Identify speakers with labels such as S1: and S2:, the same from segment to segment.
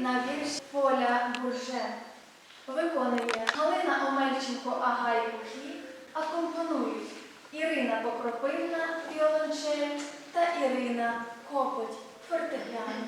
S1: на вірш Поля Бурже. Виконує Галина Омельченко Агай Кухі, компонують Ірина Покропильна віолончель та Ірина Копоть фортепіано.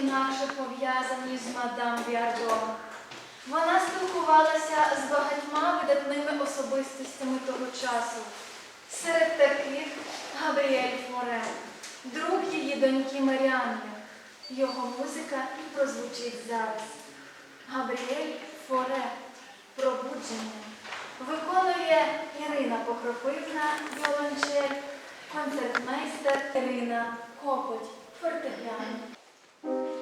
S1: Інакше пов'язані з мадам Віардо. Вона спілкувалася з багатьма видатними особистостями того часу. Серед таких Габріель Форе, друг її доньки Маріанни. Його музика прозвучить зараз. Габріель Форе. Пробудження. Виконує Ірина Покропивна віолончель, концертмейстер Ірина Копоть фортепіано.
S2: Thank you.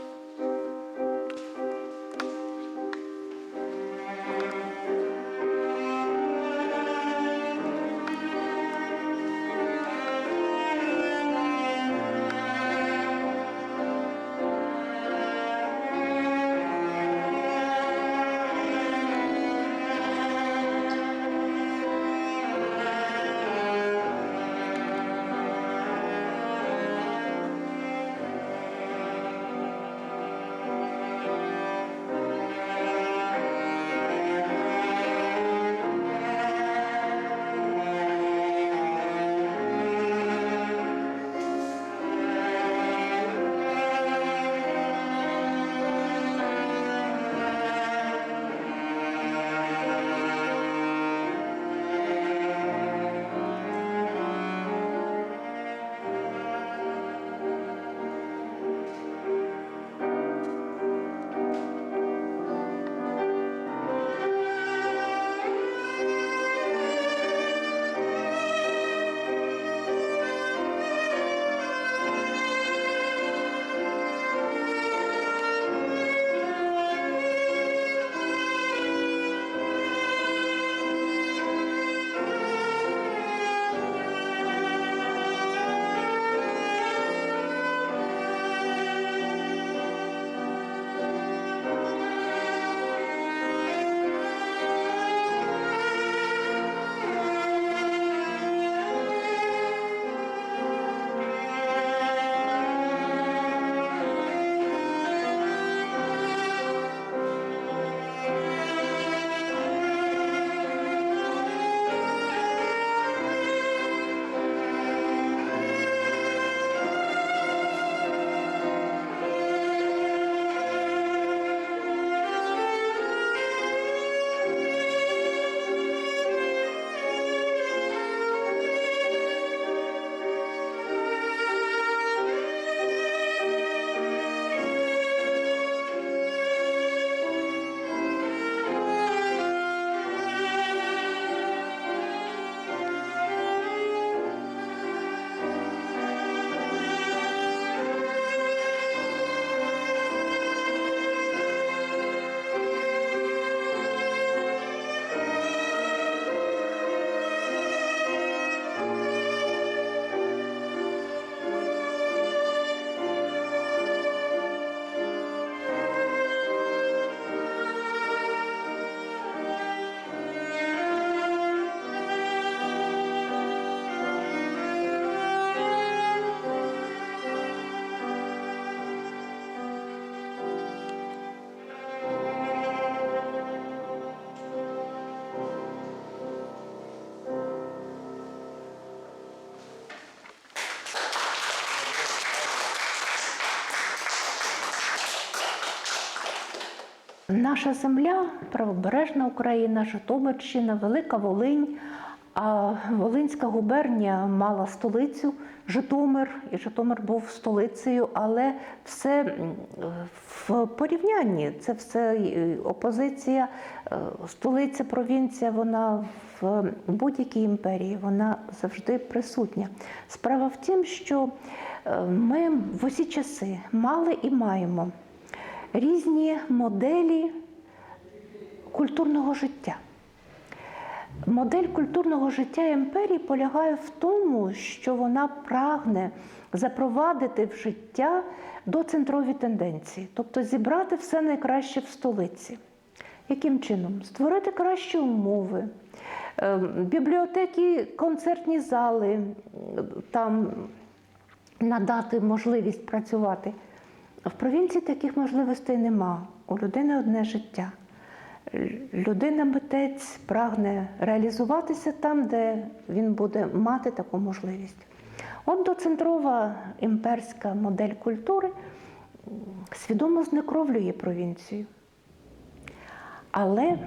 S3: Наша земля, правобережна Україна, Житомирщина, Велика Волинь. А Волинська губернія мала столицю Житомир, і Житомир був столицею, але все в порівнянні. Це все е, опозиція, е, столиця, провінція, вона в будь-якій імперії вона завжди присутня. Справа в тім, що е, ми в усі часи мали і маємо різні моделі культурного життя. Модель культурного життя імперії полягає в тому, що вона прагне запровадити в життя доцентрові тенденції, тобто зібрати все найкраще в столиці. Яким чином? Створити кращі умови, е, бібліотеки, концертні зали, там надати можливість працювати. В провінції таких можливостей нема. У людини одне життя. Людина-митець прагне реалізуватися там, де він буде мати таку можливість. От доцентрова імперська модель культури свідомо знекровлює провінцію. Але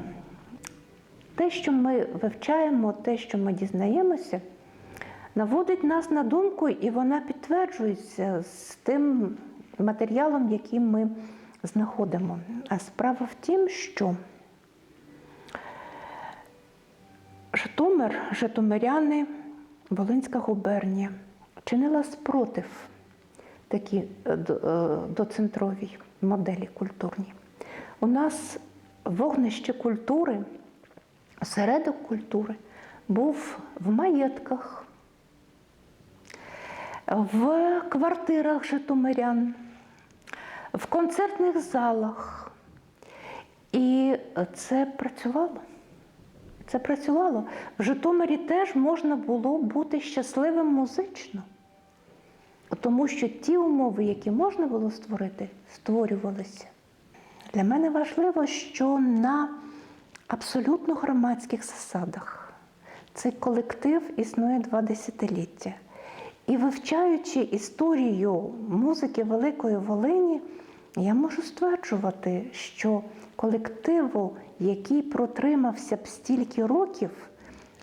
S3: те, що ми вивчаємо, те, що ми дізнаємося, наводить нас на думку, і вона підтверджується з тим матеріалом, який ми знаходимо. А справа в тім, що Житомир, Житомиряни, Волинська губернія чинила спротив такій е, е, доцентровій моделі культурній. У нас вогнище культури, осередок культури був в маєтках, в квартирах житомирян, в концертних залах. І це працювало. Це працювало. В Житомирі теж можна було бути щасливим музично, тому що ті умови, які можна було створити, створювалися. Для мене важливо, що на абсолютно громадських засадах цей колектив існує два десятиліття. І вивчаючи історію музики Великої Волині, я можу стверджувати, що колективу, який протримався б стільки років,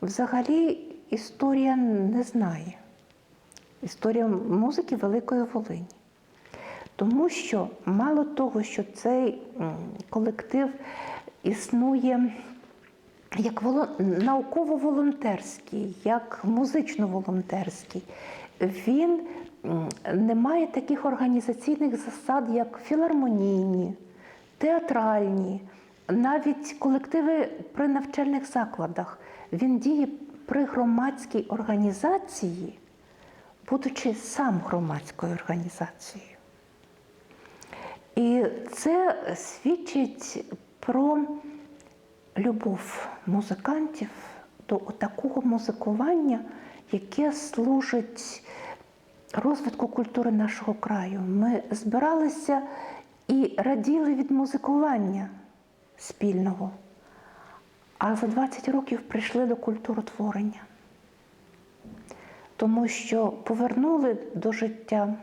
S3: взагалі історія не знає. Історія музики Великої Волині. Тому що мало того, що цей колектив існує як воло- науково-волонтерський, як музично-волонтерський, він не має таких організаційних засад, як філармонійні, театральні, навіть колективи при навчальних закладах. Він діє при громадській організації, будучи сам громадською організацією. І це свідчить про любов музикантів до такого музикування, яке служить розвитку культури нашого краю. Ми збиралися і раділи від музикування спільного, а за 20 років прийшли до культуротворення, тому що повернули до життя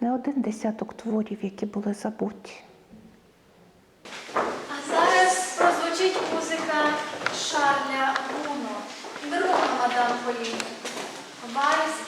S3: не один десяток творів, які були забуті.
S1: А зараз прозвучить музика Шарля Гуно, друга мадам полі Вальс